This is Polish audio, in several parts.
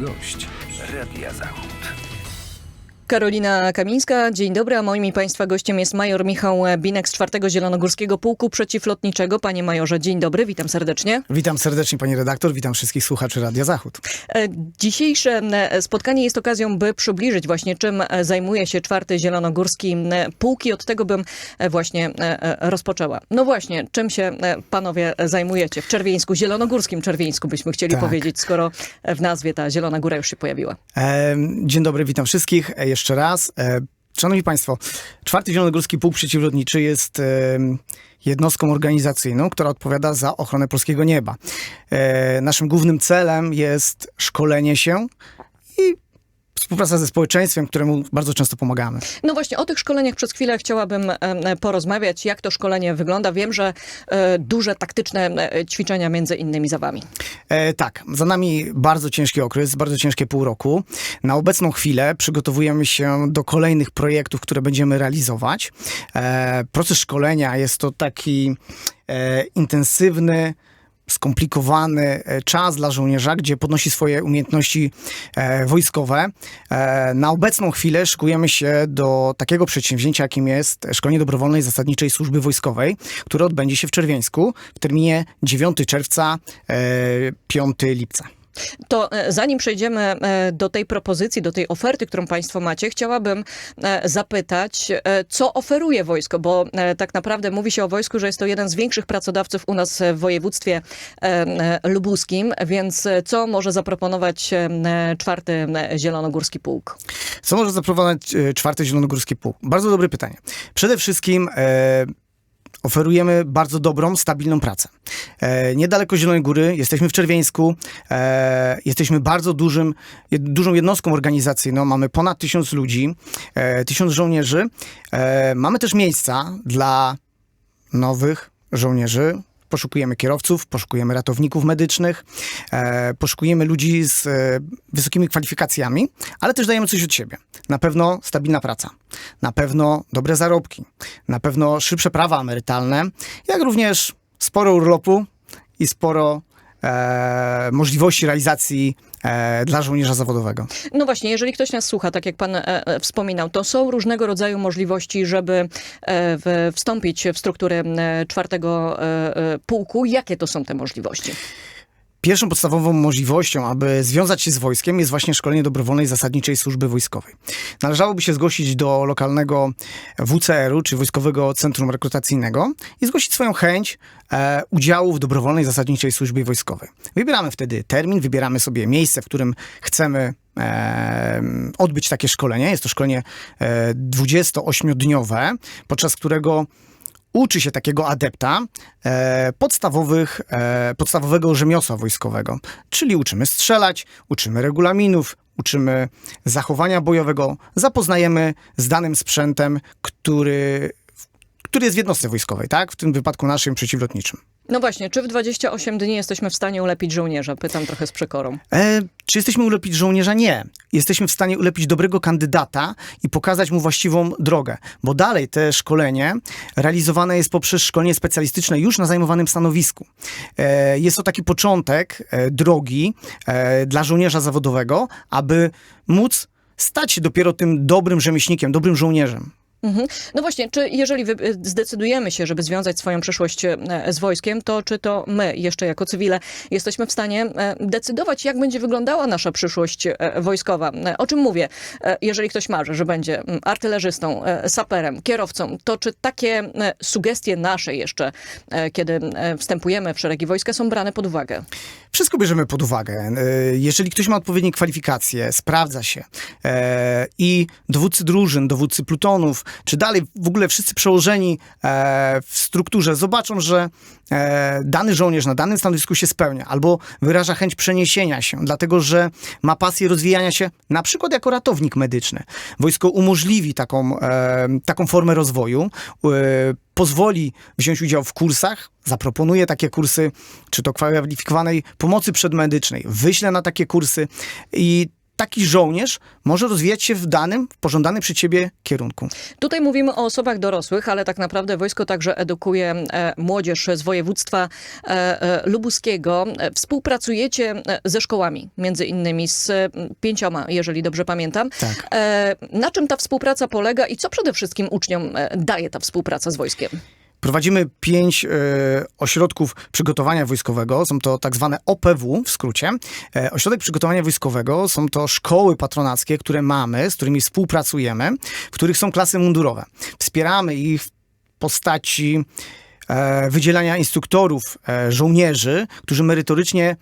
Gość Radia Zachód. Karolina Kamińska, dzień dobry, a moim i Państwa gościem jest major Michał Binek z 4 Zielonogórskiego Pułku Przeciwlotniczego. Panie majorze, dzień dobry, witam serdecznie. Witam serdecznie pani redaktor, witam wszystkich słuchaczy Radia Zachód. E, Dzisiejsze spotkanie jest okazją, by przybliżyć właśnie czym e, zajmuje się 4 Zielonogórski e, Pułki. Od tego bym e, właśnie rozpoczęła. No właśnie, czym się panowie zajmujecie w Czerwieńsku, Zielonogórskim Czerwieńsku byśmy chcieli Tak. powiedzieć, skoro w nazwie ta Zielona Góra już się pojawiła. Dzień dobry, witam wszystkich jeszcze raz. E, szanowni państwo, czwarty Zielonogórski Pułk Przeciwlotniczy jest e, jednostką organizacyjną, która odpowiada za ochronę polskiego nieba. E, naszym głównym celem jest szkolenie się i współpraca ze społeczeństwem, któremu bardzo często pomagamy. No właśnie, o tych szkoleniach przez chwilę chciałabym porozmawiać. Jak to szkolenie wygląda? Wiem, że e, duże taktyczne e, ćwiczenia między innymi za wami. E, tak, za nami bardzo ciężki okres, bardzo ciężkie pół roku. Na obecną chwilę przygotowujemy się do kolejnych projektów, które będziemy realizować. E, proces szkolenia jest to taki e, intensywny, skomplikowany e, czas dla żołnierza, gdzie podnosi swoje umiejętności e, wojskowe. E, na obecną chwilę szykujemy się do takiego przedsięwzięcia, jakim jest szkolenie dobrowolnej zasadniczej służby wojskowej, które odbędzie się w Czerwieńsku w terminie 9 czerwca, e, 5 lipca. To e, zanim przejdziemy e, do tej propozycji, do tej oferty, którą Państwo macie, chciałabym e, zapytać, co oferuje wojsko, bo tak naprawdę mówi się o wojsku, że jest to jeden z większych pracodawców u nas w województwie lubuskim, więc co może zaproponować czwarty Zielonogórski Pułk? Co może zaproponować czwarty Zielonogórski Pułk? Bardzo dobre pytanie. Przede wszystkim oferujemy bardzo dobrą, stabilną pracę. E, niedaleko Zielonej Góry, jesteśmy w Czerwieńsku, e, jesteśmy bardzo dużym, dużą jednostką organizacyjną, mamy ponad tysiąc ludzi, e, tysiąc żołnierzy. E, mamy też miejsca dla nowych żołnierzy. Poszukujemy kierowców, poszukujemy ratowników medycznych, e, poszukujemy ludzi z e, wysokimi kwalifikacjami, ale też dajemy coś od siebie. Na pewno stabilna praca, na pewno dobre zarobki, na pewno szybsze prawa emerytalne, jak również sporo urlopu i sporo e, możliwości realizacji dla żołnierza zawodowego. No właśnie, jeżeli ktoś nas słucha, tak jak pan e, e, wspominał, to są różnego rodzaju możliwości, żeby e, wstąpić w strukturę e, czwartego e, e, pułku. Jakie to są te możliwości? Pierwszą podstawową możliwością, aby związać się z wojskiem, jest właśnie szkolenie dobrowolnej zasadniczej służby wojskowej. Należałoby się zgłosić do lokalnego WCR-u, czy Wojskowego Centrum Rekrutacyjnego i zgłosić swoją chęć e, udziału w dobrowolnej zasadniczej służbie wojskowej. Wybieramy wtedy termin, wybieramy sobie miejsce, w którym chcemy e, odbyć takie szkolenie. Jest to szkolenie e, 28-dniowe, podczas którego uczy się takiego adepta e, podstawowych, e, podstawowego rzemiosła wojskowego. Czyli uczymy strzelać, uczymy regulaminów, uczymy zachowania bojowego, zapoznajemy z danym sprzętem, który, który jest w jednostce wojskowej, tak? W tym wypadku naszym przeciwlotniczym. No właśnie, czy w 28 dni jesteśmy w stanie ulepić żołnierza? Pytam trochę z przekorą. E, czy jesteśmy ulepić żołnierza? Nie. Jesteśmy w stanie ulepić dobrego kandydata i pokazać mu właściwą drogę, bo dalej te szkolenie realizowane jest poprzez szkolenie specjalistyczne już na zajmowanym stanowisku. E, jest to taki początek e, drogi e, dla żołnierza zawodowego, aby móc stać się dopiero tym dobrym rzemieślnikiem, dobrym żołnierzem. Mhm. No właśnie, czy jeżeli wy- zdecydujemy się, żeby związać swoją przyszłość e, z wojskiem, to czy to my, jeszcze jako cywile, jesteśmy w stanie e, decydować, jak będzie wyglądała nasza przyszłość e, wojskowa? O czym mówię? Jeżeli ktoś marzy, że będzie artylerzystą, saperem, kierowcą, to czy takie sugestie nasze jeszcze, kiedy wstępujemy w szeregi wojska, są brane pod uwagę? Wszystko bierzemy pod uwagę. E, Jeżeli ktoś ma odpowiednie kwalifikacje, sprawdza się e, i dowódcy drużyn, dowódcy plutonów, czy dalej w ogóle wszyscy przełożeni e, w strukturze zobaczą, że dany żołnierz na danym stanowisku się spełnia albo wyraża chęć przeniesienia się, dlatego że ma pasję rozwijania się na przykład jako ratownik medyczny. Wojsko umożliwi taką, taką formę rozwoju, pozwoli wziąć udział w kursach, zaproponuje takie kursy, czy to kwalifikowanej pomocy przedmedycznej, wyśle na takie kursy i taki żołnierz może rozwijać się w danym, w pożądanym przez ciebie kierunku. Tutaj mówimy o osobach dorosłych, ale tak naprawdę wojsko także edukuje e, młodzież z województwa e, e, lubuskiego. Współpracujecie ze szkołami, między innymi z pięcioma, jeżeli dobrze pamiętam. Tak. Na czym ta współpraca polega i co przede wszystkim uczniom daje ta współpraca z wojskiem? Prowadzimy pięć e, ośrodków przygotowania wojskowego. Są to tak zwane OPW w skrócie. E, ośrodek przygotowania wojskowego są to szkoły patronackie, które mamy, z którymi współpracujemy, w których są klasy mundurowe. Wspieramy ich w postaci e, wydzielania instruktorów, e, żołnierzy, którzy merytorycznie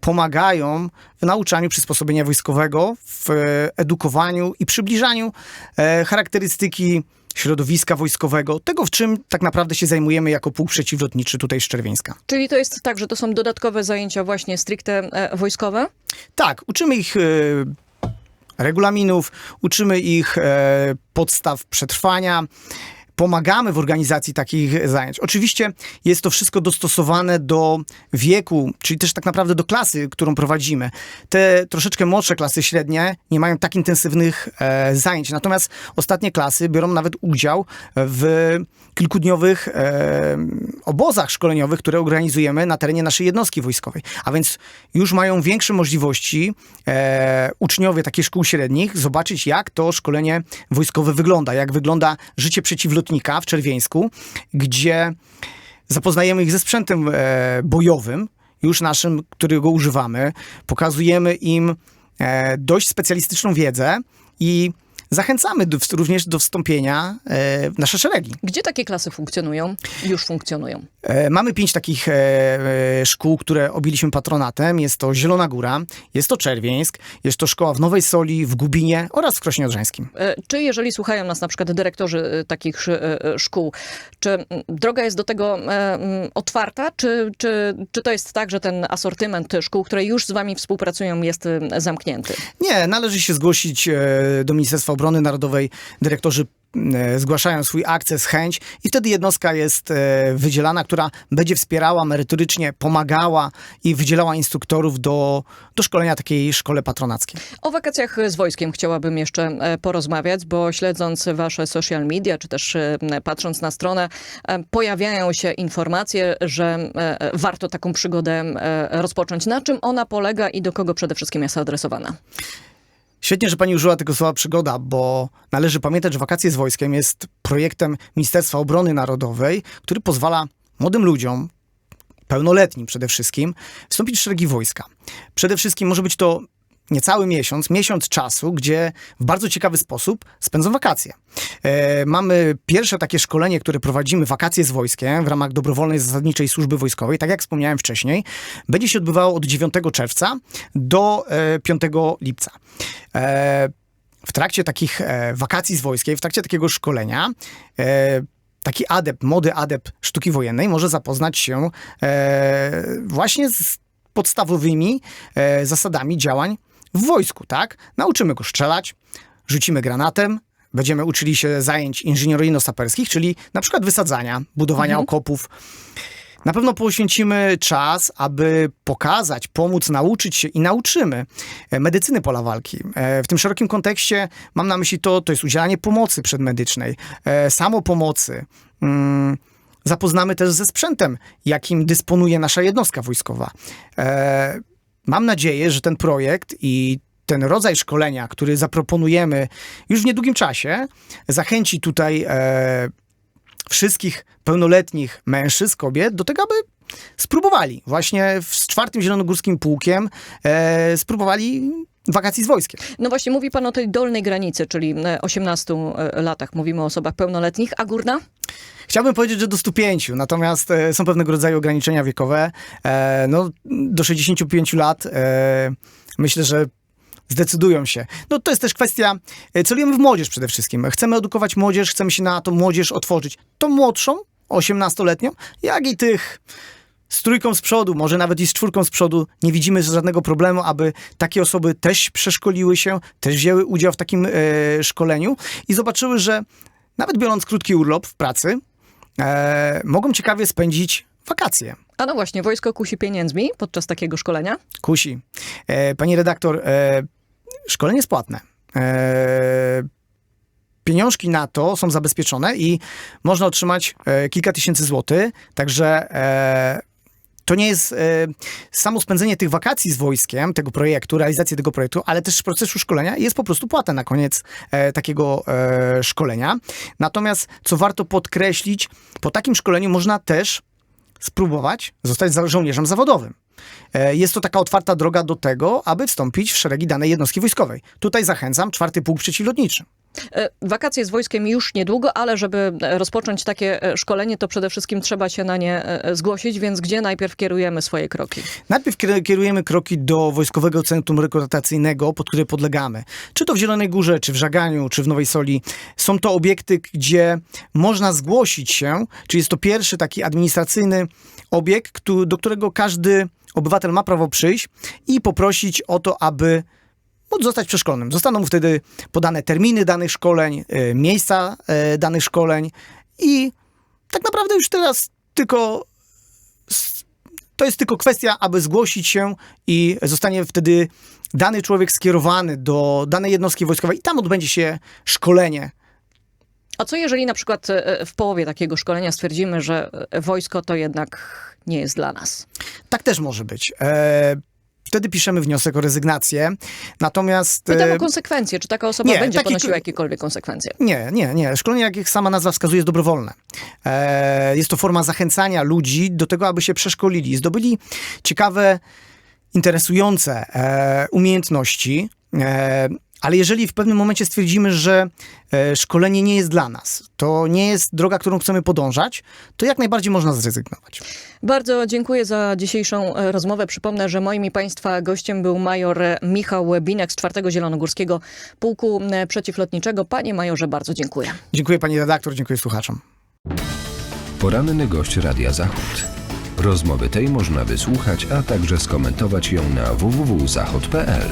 pomagają w nauczaniu przysposobienia wojskowego, w edukowaniu i przybliżaniu charakterystyki środowiska wojskowego, tego w czym tak naprawdę się zajmujemy jako pułk przeciwlotniczy tutaj z Czerwieńska. Czyli to jest tak, że to są dodatkowe zajęcia właśnie stricte e, wojskowe? Tak, uczymy ich e, regulaminów, uczymy ich e, podstaw przetrwania, pomagamy w organizacji takich zajęć. Oczywiście jest to wszystko dostosowane do wieku, czyli też tak naprawdę do klasy, którą prowadzimy. Te troszeczkę młodsze klasy średnie nie mają tak intensywnych e, zajęć, natomiast ostatnie klasy biorą nawet udział w kilkudniowych e, obozach szkoleniowych, które organizujemy na terenie naszej jednostki wojskowej. A więc już mają większe możliwości e, uczniowie takich szkół średnich zobaczyć, jak to szkolenie wojskowe wygląda, jak wygląda życie w Czerwieńsku, gdzie zapoznajemy ich ze sprzętem e, bojowym, już naszym, którego używamy, pokazujemy im e, dość specjalistyczną wiedzę i zachęcamy do, również do wstąpienia e, w nasze szeregi. Gdzie takie klasy funkcjonują? Już funkcjonują. E, Mamy pięć takich e, szkół, które objęliśmy patronatem. Jest to Zielona Góra, jest to Czerwieńsk, jest to szkoła w Nowej Soli, w Gubinie oraz w Krośnie Odrzańskim. Czy jeżeli słuchają nas na przykład dyrektorzy takich sz- szkół, czy droga jest do tego otwarta, czy, czy, czy to jest tak, że ten asortyment szkół, które już z wami współpracują, jest zamknięty? Nie, należy się zgłosić do Ministerstwa Obrony Narodowej. Dyrektorzy e, zgłaszają swój akces, chęć i wtedy jednostka jest e, wydzielana, która będzie wspierała merytorycznie, pomagała i wydzielała instruktorów do, do szkolenia takiej szkole patronackiej. O wakacjach z wojskiem chciałabym jeszcze e, porozmawiać, bo śledząc wasze social media, czy też patrząc na stronę, pojawiają się informacje, że warto taką przygodę rozpocząć. Na czym ona polega i do kogo przede wszystkim jest adresowana? Świetnie, że pani użyła tego słowa przygoda, bo należy pamiętać, że wakacje z wojskiem jest projektem Ministerstwa Obrony Narodowej, który pozwala młodym ludziom, pełnoletnim przede wszystkim, wstąpić w szeregi wojska. Przede wszystkim może być to niecały miesiąc, miesiąc czasu, gdzie w bardzo ciekawy sposób spędzą wakacje. E, mamy pierwsze takie szkolenie, które prowadzimy, wakacje z wojskiem w ramach dobrowolnej zasadniczej służby wojskowej, tak jak wspomniałem wcześniej, będzie się odbywało od 9 czerwca do e, 5 lipca. E, w trakcie takich e, wakacji z wojskiem, w trakcie takiego szkolenia, e, taki adept, młody adept sztuki wojennej może zapoznać się e, właśnie z podstawowymi e, zasadami działań w wojsku, tak? Nauczymy go strzelać, rzucimy granatem, będziemy uczyli się zajęć inżynieryjno-saperskich, czyli na przykład wysadzania, budowania okopów. Na pewno poświęcimy czas, aby pokazać, pomóc, nauczyć się i nauczymy e, medycyny pola walki. E, W tym szerokim kontekście mam na myśli to, to jest udzielanie pomocy przedmedycznej, e, samopomocy. Mm, Zapoznamy też ze sprzętem, jakim dysponuje nasza jednostka wojskowa. Mam nadzieję, że ten projekt i ten rodzaj szkolenia, który zaproponujemy już w niedługim czasie, zachęci tutaj e, wszystkich pełnoletnich mężczyzn, kobiet do tego, aby spróbowali. Właśnie z czwartym Zielonogórskim Pułkiem e, spróbowali wakacji z wojskiem. No właśnie, mówi pan o tej dolnej granicy, czyli e, 18 e, latach. Mówimy o osobach pełnoletnich, a górna? Chciałbym powiedzieć, że do 105, natomiast e, są pewnego rodzaju ograniczenia wiekowe. E, no, do 65 lat e, myślę, że zdecydują się. No to jest też kwestia, e, celujemy w młodzież przede wszystkim. Chcemy edukować młodzież, chcemy się na tą młodzież otworzyć. Tą młodszą, 18-letnią, jak i tych z trójką z przodu, może nawet i z czwórką z przodu, nie widzimy żadnego problemu, aby takie osoby też przeszkoliły się, też wzięły udział w takim e, szkoleniu i zobaczyły, że nawet biorąc krótki urlop w pracy, e, mogą ciekawie spędzić wakacje. A no właśnie, wojsko kusi pieniędzmi podczas takiego szkolenia. Kusi. E, pani redaktor, e, szkolenie jest płatne. E, pieniążki na to są zabezpieczone i można otrzymać e, kilka tysięcy złotych, także e, to nie jest e, samo spędzenie tych wakacji z wojskiem, tego projektu, realizacji tego projektu, ale też procesu szkolenia jest po prostu płata na koniec e, takiego e, szkolenia. Natomiast, co warto podkreślić, po takim szkoleniu można też spróbować zostać żołnierzem zawodowym. E, Jest to taka otwarta droga do tego, aby wstąpić w szeregi danej jednostki wojskowej. Tutaj zachęcam, czwarty pułk przeciwlotniczy. E, Wakacje z wojskiem już niedługo, ale żeby rozpocząć takie e, szkolenie, to przede wszystkim trzeba się na nie e, zgłosić, więc gdzie najpierw kierujemy swoje kroki? Najpierw kier- kierujemy kroki do Wojskowego Centrum Rekrutacyjnego, pod które podlegamy. Czy to w Zielonej Górze, czy w Żaganiu, czy w Nowej Soli. Są to obiekty, gdzie można zgłosić się, czyli jest to pierwszy taki administracyjny obiekt, do którego każdy obywatel ma prawo przyjść i poprosić o to, aby móc zostać przeszkolonym. Zostaną mu wtedy podane terminy danych szkoleń, y, miejsca y, danych szkoleń i tak naprawdę już teraz tylko to jest tylko kwestia, aby zgłosić się i zostanie wtedy dany człowiek skierowany do danej jednostki wojskowej i tam odbędzie się szkolenie. A co jeżeli na przykład e, w połowie takiego szkolenia stwierdzimy, że e, wojsko to jednak nie jest dla nas? Tak też może być. E, wtedy piszemy wniosek o rezygnację. Natomiast. Pytam e, o konsekwencje. Czy taka osoba nie, będzie taki- ponosiła jakiekolwiek konsekwencje? Nie, nie, nie. Szkolenie, jak sama nazwa wskazuje, jest dobrowolne. E, jest to forma zachęcania ludzi do tego, aby się przeszkolili, zdobyli ciekawe, interesujące e, umiejętności. E, ale jeżeli w pewnym momencie stwierdzimy, że e, szkolenie nie jest dla nas, to nie jest droga, którą chcemy podążać, to jak najbardziej można zrezygnować. Bardzo dziękuję za dzisiejszą e, rozmowę. Przypomnę, że moim i Państwa gościem był major e, Michał Binek z 4 Zielonogórskiego Pułku Przeciwlotniczego. Panie majorze, bardzo dziękuję. Dziękuję pani redaktor, dziękuję słuchaczom. Poranny gość Radia Zachód. Rozmowy tej można wysłuchać, a także skomentować ją na www.zachod.pl.